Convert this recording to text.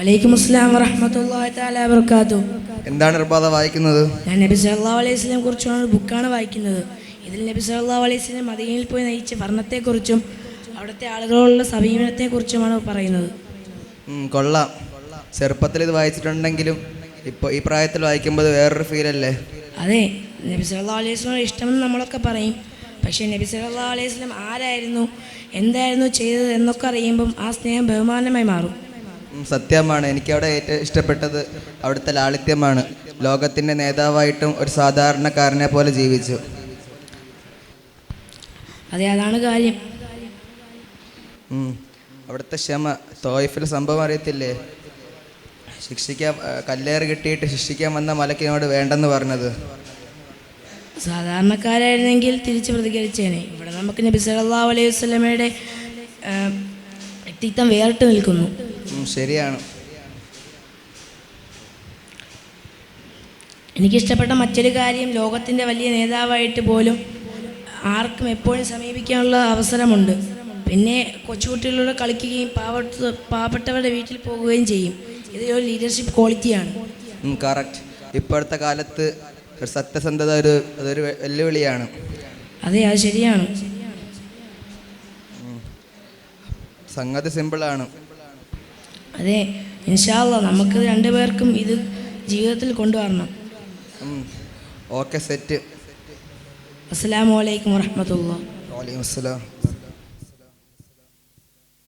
വലൈക്കും അസ്സലാം വറഹ്മത്തുള്ളാഹി തആല വബറകാതുഹു. എന്താണ് ഇർബാദ വായിക്കുന്നത്? ഞാൻ നബി സല്ലല്ലാഹു അലൈഹി വസല്ലം കുറിച്ചുള്ള ബുക്കാണ് വായിക്കുന്നത്. ഇതിൽ നബി സല്ലല്ലാഹു അലൈഹി വസല്ലം മദീനയിൽ പോയി നയിച്ച ഭരണത്തെക്കുറിച്ചും അവിടുത്തെ ആളുകളോടുള്ള സമീപനത്തെക്കുറിച്ചുമാണ് പറയുന്നത്. കൊള്ളാം. ചെറുപ്പത്തിൽ ഇത് വായിച്ചിട്ടുണ്ടെങ്കിലും ഇപ്പോൾ ഈ പ്രായത്തിൽ വായിക്കുമ്പോൾ വേറൊരു ഫീൽ അല്ലേ? അതെ നബി സല്ലല്ലാഹു അലൈഹി വസല്ലം ഇഷ്ടമെന്ന് നമ്മളൊക്കെ പറയും. പക്ഷേ നബി സല്ലല്ലാഹു അലൈഹി വസല്ലം ആരായിരുന്നു എന്തായിരുന്നു ചെയ്തത് എന്നൊക്കെ അറിയുമ്പം ആ സ്നേഹം ബഹുമാനമായി മാറും. സത്യമാണ്. എനിക്കവിടെ ഏറ്റവും ഇഷ്ടപ്പെട്ടത് അവിടുത്തെ ലാളിത്യമാണ്. ലോകത്തിന്റെ നേതാവായിട്ടും ഒരു സാധാരണക്കാരനെ പോലെ ജീവിച്ചു. അതെ അതാണ് കാര്യം. അവിടുത്തെ ക്ഷമ. തോയിഫിൽ സംഭവം അറിയത്തില്ലേ? ശിക്ഷിക്കാൻ കല്ലേറ് കിട്ടിയിട്ട് ശിക്ഷിക്കാൻ വന്ന മലക്കിനോട് വേണ്ടെന്ന് പറഞ്ഞത്. സാധാരണക്കാരായിരുന്നെങ്കിൽ തിരിച്ച് പ്രതികരിച്ചേനെ. ഇവിടെ നമുക്ക് നബി സല്ലല്ലാഹു അലൈഹി വസ്ലമയുടെ വ്യക്തിത്വം വേറിട്ട് നിൽക്കുന്നു. ശരിയാണ്. എനിക്കിഷ്ടപ്പെട്ട മറ്റൊരു കാര്യം ലോകത്തിന്റെ വലിയ നേതാവായിട്ട് പോലും ആർക്കും എപ്പോഴും സമീപിക്കാനുള്ള അവസരമുണ്ട്. പിന്നെ കൊച്ചുകുട്ടികളോട് കളിക്കുകയും പാവപ്പെട്ട പാവപ്പെട്ടവരുടെ വീട്ടിൽ പോകുകയും ചെയ്യും. ഇതൊരു ലീഡർഷിപ്പ് ക്വാളിറ്റിയാണ് കറക്റ്റ് ഇപ്പോഴത്തെ കാലത്ത് ഒരു സത്യസന്ധത ഒരു അതൊരു വെല്ലുവിളിയാണ്. അതെ അത് ശരിയാണ്. സംഗതി സിമ്പിളാണ് അതെ ഇൻഷാല്ല നമുക്ക് രണ്ടുപേർക്കും ഇത് ജീവിതത്തിൽ കൊണ്ടുവരണം. Okay set. അസ്സാം അലൈക്കും വറഹ്മത്തുള്ളാഹി. വലൈക്കും അസ്സലാം.